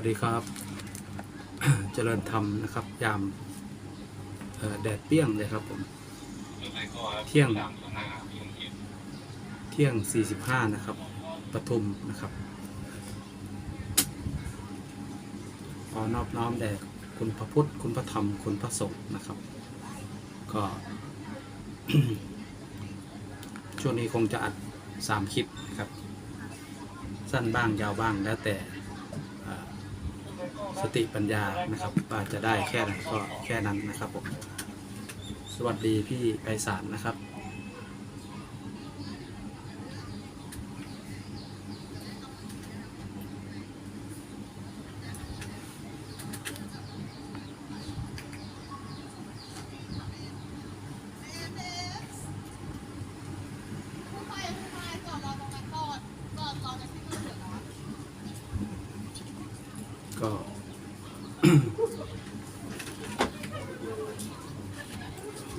วัสดีครับ เจริญธรรมนะครับ ยามแดดเปี้ยงเลยครับผม เที่ยง เที่ยง 45 นะครับปทุมนะครับ ขอนอบน้อมแด่คุณพระพุทธ คุณพระธรรม คุณพระสงฆ์นะครับ ก็ ช่วงนี้คงจะอัดสามคลิปนะครับ สั้นบ้างยาวบ้างแล้วแต่ สติปัญญานะครับว่าจะได้แค่ไหนก็แค่นั้นนะครับผมสวัสดีพี่ไพศาลนะครับก็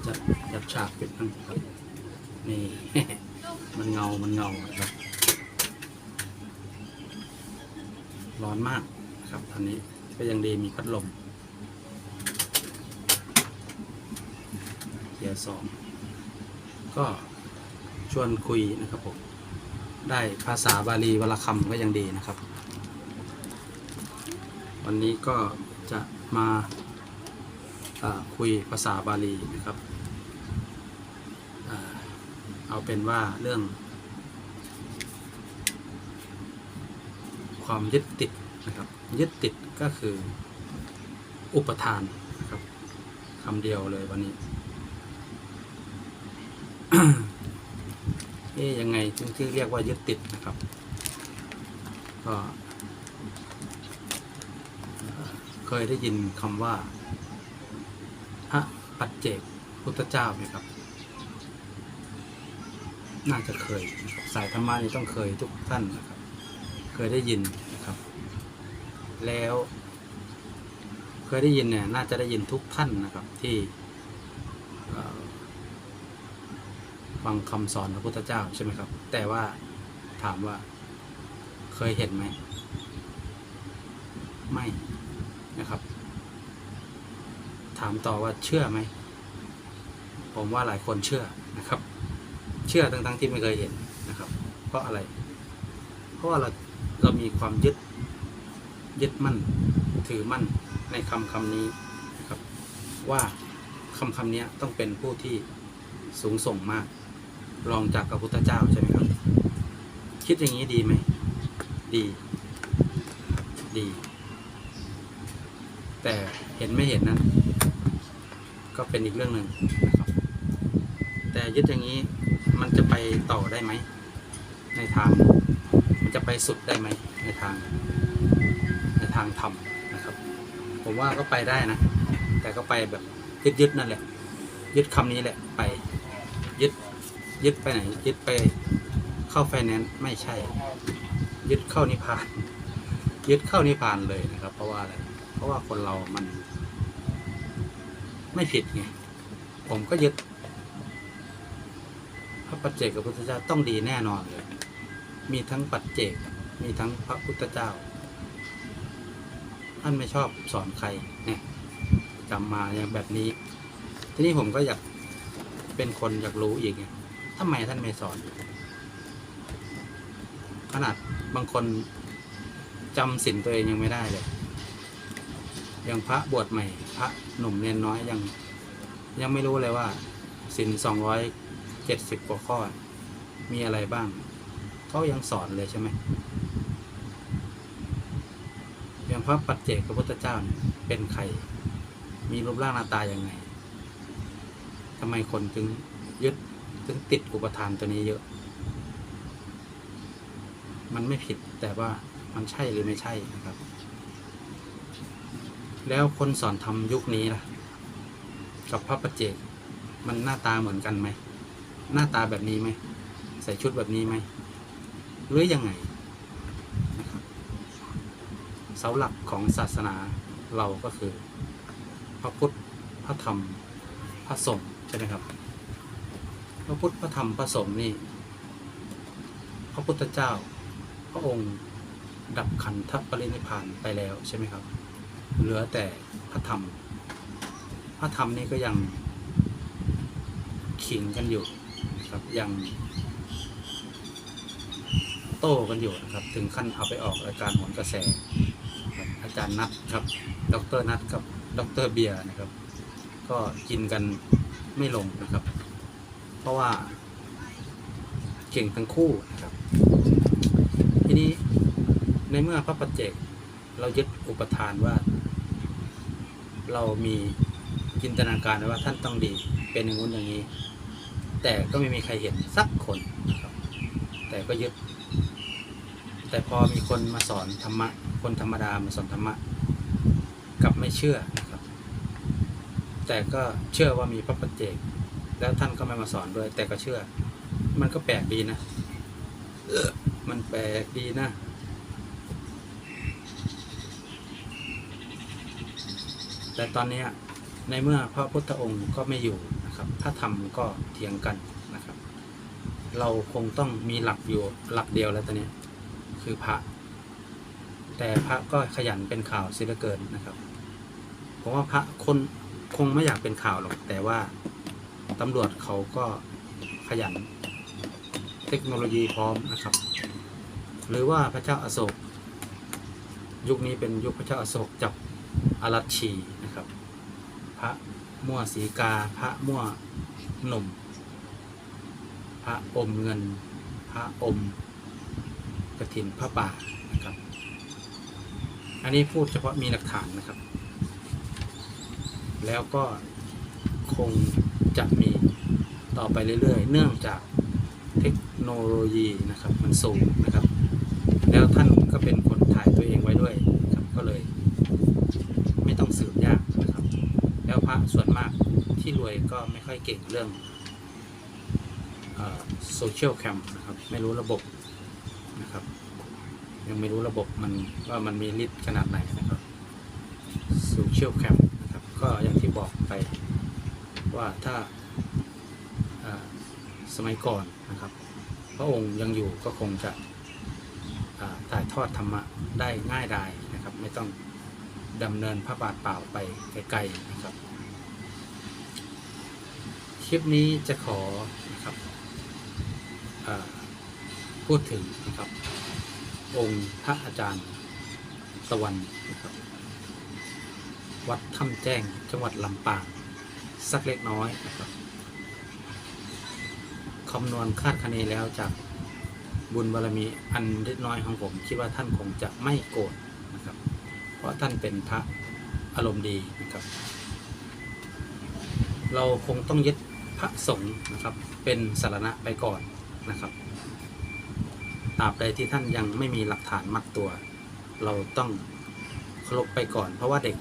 จัดจัดฉากเป็นตั้งครับ นี่ มันเงานเงาครับ ร้อนมากครับตอนนี้ก็ยังดีมีพัดลมเกียร์สองก็ชวนคุยนะครับผมได้ภาษาบาลีวลคำก็ยังดีนะครับ วันนี้ก็จะมาคุยภาษาบาลีนะครับ เอาเป็นว่าเรื่อง ความยึดติดนะครับ ยึดติดก็คืออุปทานนะครับคำเดียวเลยวันนี้ เอ๊ยยังไงถึงที่เรียกว่ายึดติดนะครับ ก็เคยได้ยินคำว่า พระปัจเจกพุทธเจ้าไหมครับ น่าจะเคยสายธรรมะนี่ต้องเคยทุกท่านนะครับ ยได้ยินนะครับ แล้ว เคยได้ยินเนี่ยน่าจะได้ยินทุกท่านนะครับที่ฟังคำสอนพระพุทธเจ้าใช่ไหมครับ แต่ว่าถามว่าเคยเห็นไหม ไม่นะครับ ถามต่อว่าเชื่อไหม ผมว่าหลายคนเชื่อนะครับ เชื่อทั้งๆที่ไม่เคยเห็นนะครับ เพราะอะไร เพราะว่าเราเรา มีความยึดยึดมั่น ถือมั่นในคำคำนี้นะครับ ว่าคำคำนี้ต้องเป็นผู้ที่สูงส่งมาก รองจากพระพุทธเจ้าใช่ไหมครับ คิดอย่างนี้ดีไหม ดี ดี แต่เห็นไม่เห็นนั้นก็เป็นอีกเรื่องหนึ่งนะครับ แต่ยึดอย่างนี้มันจะไปต่อได้ไหม ในทาง มันจะไปสุดได้ไหม ในทาง ในทางธรรมนะครับ ผมว่าก็ไปได้นะ แต่ก็ไปแบบยึดยึดๆนั่นแหละ ยึดคำนี้แหละไป ยึดยึดไปไหน ยึดไปเข้าไฟแนนซ์ไม่ใช่ ยึดเข้านิพพาน ยึดเข้านิพพานเลยนะครับ เพราะว่าอะไรเพราะว่าคนเรามัน ไม่ผิดไงผมก็ยึดพระปัจเจกกับพุทธเจ้าต้องดีแน่นอนเลย มีทั้งปัจเจก มีทั้งพระพุทธเจ้า ท่านไม่ชอบสอนใครเนี่ยจำมาอย่างแบบนี้ ทีนี้ผมก็อยากเป็นคนอยากรู้อีกไงทำไมท่านไม่สอน ขนาดบางคนจำศีลตัวเองยังไม่ได้เลย อย่างพระบวชใหม่ พระหนุ่มเนนน้อยยัง ยังไม่รู้เลยว่าสินสองร้อยเจ็ดสิบกว่าข้อ มีอะไรบ้าง เขายังสอนเลยใช่ไหม อย่างพระปัจเจกพระพุทธเจ้าเนี่ยเป็นใคร มีรูปร่างหน้าตาอย่างไงทำไมคนถึงยึดถึงติดอุปทานตัวนี้เยอะ มันไม่ผิดแต่ว่ามันใช่หรือไม่ใช่นะครับ แล้วคนสอนทำยุคนี้ล่ะ กับพระประเจกมันหน้าตาเหมือนกันไหม หน้าตาแบบนี้ไหม ใส่ชุดแบบนี้ไหม หรือยังไงนะครับ เสาหลักของศาสนาเราก็คือ พระพุทธ พระธรรม พระสงฆ์ใช่ไหมครับ พระพุทธ พระธรรม พระสงฆ์นี่ พระพุทธเจ้า พระองค์ดับขันธปรินิพพานไปแล้วใช่ไหมครับ เหลือแต่พระธรรม พระธรรมนี่ก็ยังขิงกันอยู่นะครับยังโต้กันอยู่นะครับ ถึงขั้นเอาไปออกรายการหนกระแส อาจารย์นัทครับ ดรนัทกับ ดรเบียร์นะครับ ก็กินกันไม่ลงนะครับ เพราะว่าเก่งทั้งคู่นะครับ ทีนี้ในเมื่อพระปัจเจกเรายึดอุปทานว่า เรามีจินตนาการว้ว่าท่านต้องดีเป็นอย่างนู้นอย่างนี้ แต่ก็ไม่มีใครเห็นสักคนนะครับ แต่ก็ยึด แต่พอมีคนมาสอนธรรมะ คนธรรมดามาสอนธรรมะกลับไม่เชื่อนะครับ แต่ก็เชื่อว่ามีพระปัจเจก แล้วท่านก็ไม่มาสอนด้วย แต่ก็เชื่อ มันก็แปลกดีนะมันแปลกดีนะแต่ตอนนี้ในเมื่อพระพุทธองค์ก็ไม่อยู่นะครับพระธรรมก็เถียงกันนะครับ เราคงต้องมีหลักอยู่หลักเดียวแล้วตอนนี้ คือพระ แต่พระก็ขยันเป็นข่าวเสียเหลือเกินนะครับผมว่าพระคนคงไม่อยากเป็นข่าวหรอก แต่ว่าตำรวจเขาก็ขยัน เทคโนโลยีพร้อมนะครับ หรือว่าพระเจ้าอาโศก ยุคนี้เป็นยุคพระเจ้าอาโศกจับอารัชชีนะครับ พระมั่วสีกา พระมั่วหนุ่ม พระอมเงิน พระอม กระถินพระป่านะครับ อันนี้พูดเฉพาะมีหลักฐานนะครับ แล้วก็คงจะมีต่อไปเรื่อยๆ เนื่องจากเทคโนโลยีนะครับ มันสูงนะครับ แล้วท่านก็เป็นคนถ่ายตัวเองไว้ด้วยครับก็เลย ไม่ต้องสืบยากนะครับ แล้วพระส่วนมากที่รวยก็ไม่ค่อยเก่งเรื่องโซเชียลแคมนะครับ ไม่รู้ระบบ นะครับ ยังไม่รู้ระบบมันว่ามันมีฤทธิ์ขนาดไหนนะครับโซเชียลแคมนะครับ ก็อย่างที่บอกไปว่าถ้าสมัยก่อนนะครับ พระองค์ยังอยู่ก็คงจะถ่ายทอดธรรมะได้ง่ายดายนะครับ ไม่ต้องดำเนินพระบาทเปล่าไปไกลๆนะครับ คลิปนี้จะขอนะครับ พูดถึงนะครับ องค์พระอาจารย์ตะวันนะครับ วัดถ้ำแจ้งจังหวัดลำปางสักเล็กน้อยนะครับคำนวณคาดคะเนแล้วจากบุญบารมีอันเล็กน้อยของผมคิดว่าท่านคงจะไม่โกรธนะครับ เพราะท่านเป็นพระอารมณ์ดีนะครับ เราคงต้องยึดพระสงฆ์นะครับ เป็นสารณะไปก่อนนะครับ ตราบใดที่ท่านยังไม่มีหลักฐานมัดตัว เราต้องเคารพไปก่อน เพราะว่าเด็ก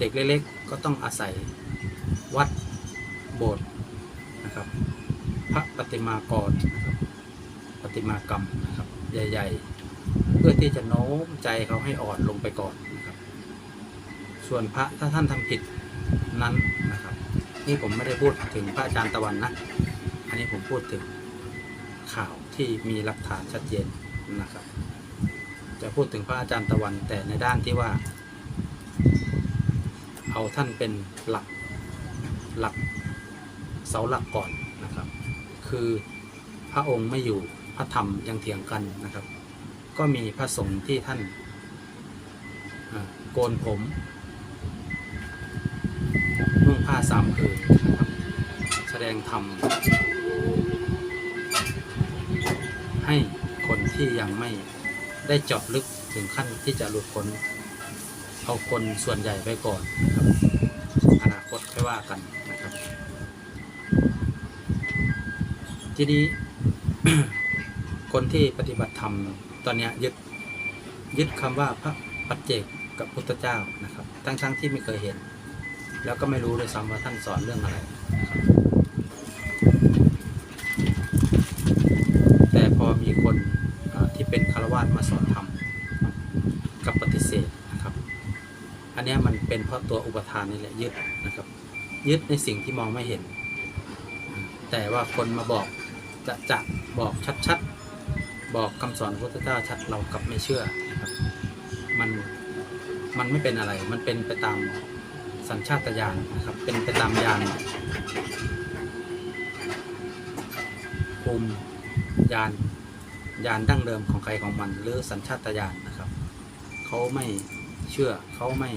เด็กเล็กๆก็ต้องอาศัยวัดโบสถ์นะครับ พระปฏิมากรนะครับปฏิมากรรมนะครับ ใหญ่ ๆ เพื่อที่จะโน้มใจเขาให้อ่อนลงไปก่อนนะครับ ส่วนพระถ้าท่านทำผิดนั้นนะครับ นี่ผมไม่ได้พูดถึงพระอาจารย์ตะวันนะ อันนี้ผมพูดถึงข่าว ที่มีหลักฐานชัดเจนนะครับ จะพูดถึงพระอาจารย์ตะวันแต่ในด้านที่ว่า เอาท่านเป็นหลักหลักเสาหลักก่อนนะครับ คือพระองค์ไม่อยู่พระธรรมยังเถียงกันนะครับ ก็มีพระสงฆ์ที่ท่านโกนผมนุ่งผ้าสามผืนนะครับแสดงธรรม ที่ยังไม่ได้เจาะลึกถึงขั้นที่จะหลุดพ้นเอาคนส่วนใหญ่ไปก่อนนะครับอนาคตค่อยว่ากันนะครับ ทีนี้ คนที่ปฏิบัติธรรมตอนนี้ยึดยึดคำว่าพระปัจเจกกับพุทธเจ้านะครับ ทั้งๆที่ไม่เคยเห็น แล้วก็ไม่รู้เลยซ้ำว่าท่านสอนเรื่องอะไร อันนี้มันเป็นเพราะตัวอุปทานนี่แหละยึดนะครับ ยึดในสิ่งที่มองไม่เห็น แต่ว่าคนมาบอกจะจะบอกชัดๆ บอกคำสอนพระพุทธเจ้าชัดเรากลับไม่เชื่อนะครับมันมันไม่เป็นอะไร มันเป็นไปตามสัญชาตญาณนะครับ เป็นไปตามญาณภูมิญาณญาณดั้งเดิมของใครของมัน หรือสัญชาตญาณนะครับ เขาไม่ เชื่อเขาไม่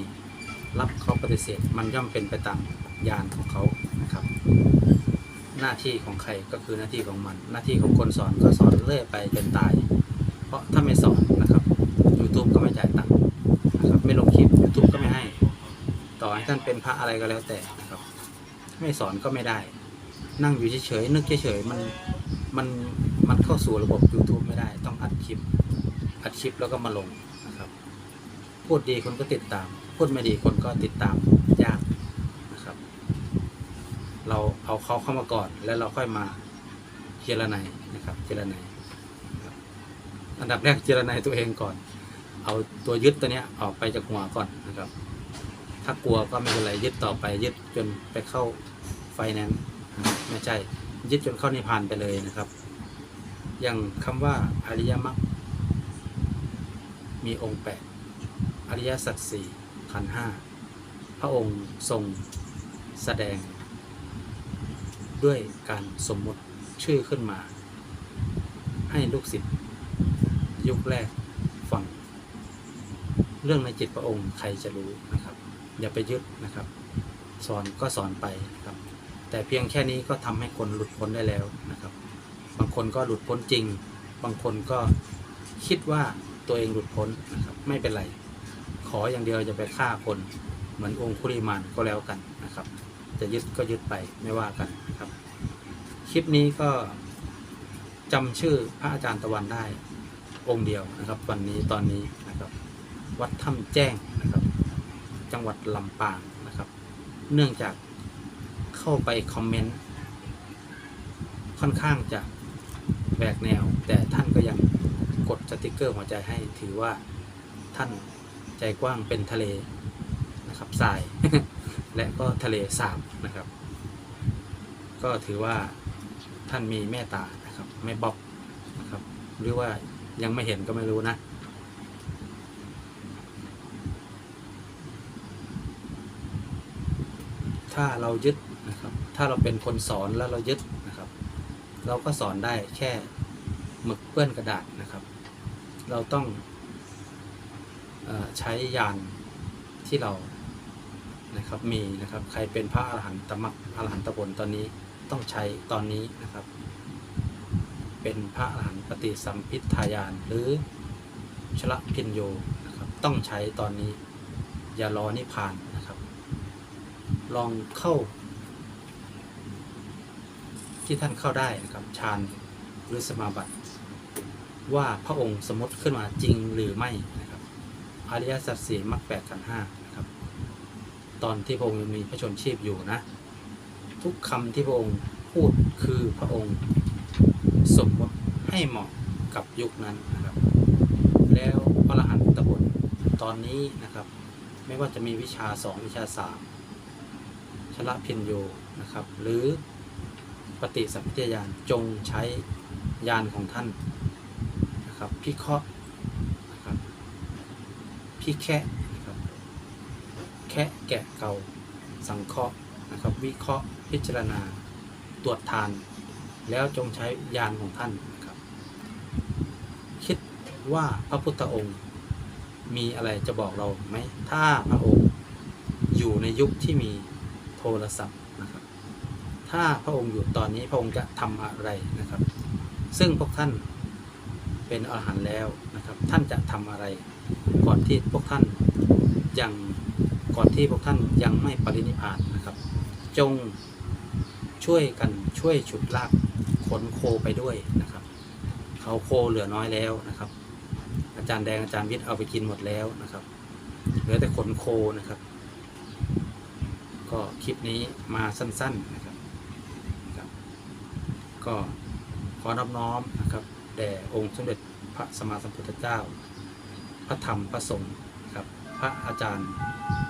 รับเขาปฏิเสธ มันย่อมเป็นไปตามญาณของเขานะครับ หน้าที่ของใครก็คือหน้าที่ของมัน หน้าที่ของคนสอนก็สอนเรื่อยไปจนตาย เพราะถ้าไม่สอนนะครับ YouTube ก็ไม่จ่ายตังค์นะครับไม่ลงคลิป YouTube ก็ไม่ให้ ต่อให้ท่านเป็นพระอะไรก็แล้วแต่นะครับ ไม่สอนก็ไม่ได้ นั่งอยู่เฉยๆนึกเฉยๆมันมันมันเข้าสู่ระบบ YouTube ไม่ได้ ต้องอัดคลิป อัดคลิปแล้วก็มาลง พูดดีคนก็ติดตาม พูดไม่ดีคนก็ติดตามยากนะครับ เราเอาเขาเข้ามาก่อน แล้วเราค่อยมาเจรไนยนะครับเจรไนยอันดับแรกเจรไนยตัวเองก่อน เอาตัวยึดตัวเนี้ยออกไปจากหัวก่อนนะครับ ถ้ากลัวก็ไม่เป็นไรยึดต่อไปยึดจนไปเข้าไฟแนนซ์ไม่ใช่ยึดจนเข้านิพพานไปเลยนะครับ อย่างคำว่าอริยมรรคมีองค์แปด ริยสัจสี่ขันห้าพระองค์ทรงแสดง ด้วยการสมมติชื่อขึ้นมา ให้ลูกศิษย์ยุคแรกฟัง เรื่องในจิตพระองค์ใครจะรู้นะครับ อย่าไปยึดนะครับ สอนก็สอนไปนะครับ แต่เพียงแค่นี้ก็ทำให้คนหลุดพ้นได้แล้วนะครับ บางคนก็หลุดพ้นจริง บางคนก็คิดว่าตัวเองหลุดพ้นนะครับ ไม่เป็นไร ออย่างเดียวจะไปฆ่าคนเหมือนองคุริมานก็แล้วกันนะครับ จะยึดก็ยึดไปไม่ว่ากันนะครับ คลิปนี้ก็จำชื่อพระอาจารย์ตะวันได้องค์เดียวนะครับ วันนี้ตอนนี้นะครับ วัดถ้ำแจ้งนะครับ จังหวัดลำปางนะครับ เนื่องจากเข้าไปคอมเมนต์ค่อนข้างจะแบกแนว แต่ท่านก็ยังกดสติกเกอร์หัวใจให้ถือว่าท่าน ใจกว้างเป็นทะเลนะครับทราย และก็ทะเลสาบนะครับ ก็ถือว่าท่านมีเมตตานะครับ ไม่บอกนะครับ หรือว่ายังไม่เห็นก็ไม่รู้นะถ้าเรายึดนะครับ ถ้าเราเป็นคนสอนแล้วเรายึดนะครับ เราก็สอนได้แค่หมึกเปื้อนกระดาษนะครับ เราต้อง ใช้ยานที่เรานะครับมีนะครับใครเป็นพระอรหันตมักอรหันตผลตอนนี้ต้องใช้ตอนนี้นะครับ เป็นพระอรหันตปฏิสัมพิทายานหรือชละพินโยนะครับต้องใช้ตอนนี้อย่ารอนิพพานนะครับ ลองเข้า ที่ท่านเข้าได้นะครับฌานหรือสมาบัติ ว่าพระองค์สมมติขึ้นมาจริงหรือไม่นะ อริยสัจสี่มรรคแปดขันห้านะครับ ตอนที่พระองค์มีพระชนชีพอยู่นะ ทุกคำที่พระองค์พูดคือพระองค์สมมติให้เหมาะกับยุคนั้นนะครับ แล้วพระอรหันตบุตรตอนนี้นะครับ ไม่ว่าจะมีวิชาสองวิชาสามชละเพียนโยนะครับ หรือปฏิสัมพิทยานจงใช้ยานของท่านนะครับพิเคราะห์ พิแคะครับแคะแกะเกาสังเคราะห์นะครับ วิเคราะห์พิจารณา ตรวจทาน แล้วจงใช้ยานของท่านครับ คิดว่าพระพุทธองค์มีอะไรจะบอกเราไหมถ้าพระองค์อยู่ในยุคที่มีโทรศัพท์นะครับ ถ้าพระองค์อยู่ตอนนี้พระองค์จะทำอะไรนะครับ ซึ่งพวกท่านเป็นอรหันต์แล้วนะครับ ท่านจะทำอะไร ก่อนที่พวกท่านยังก่อนที่พวกท่านยังไม่ปรินิพพานนะครับ จงช่วยกันช่วยฉุดลากขนโคไปด้วยนะครับ เขาโคเหลือน้อยแล้วนะครับ อาจารย์แดงอาจารย์วิทย์เอาไปกินหมดแล้วนะครับเหลือแต่ขนโคนะครับ ก็คลิปนี้มาสั้นๆนะครับครับ ก็ขอนอบน้อมนะครับแด่องค์สมเด็จพระสัมมาสัมพุทธเจ้า พระธรรมพระสงฆ์ครับพระอาจารย์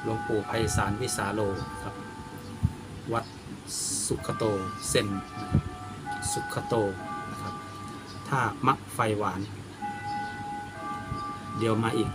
หลวงปู่ไพศาลวิสาโลครับวัดสุขโตเซนสุขโตนะครับถ้ามักไฟหวาน เดี๋ยวมาอีก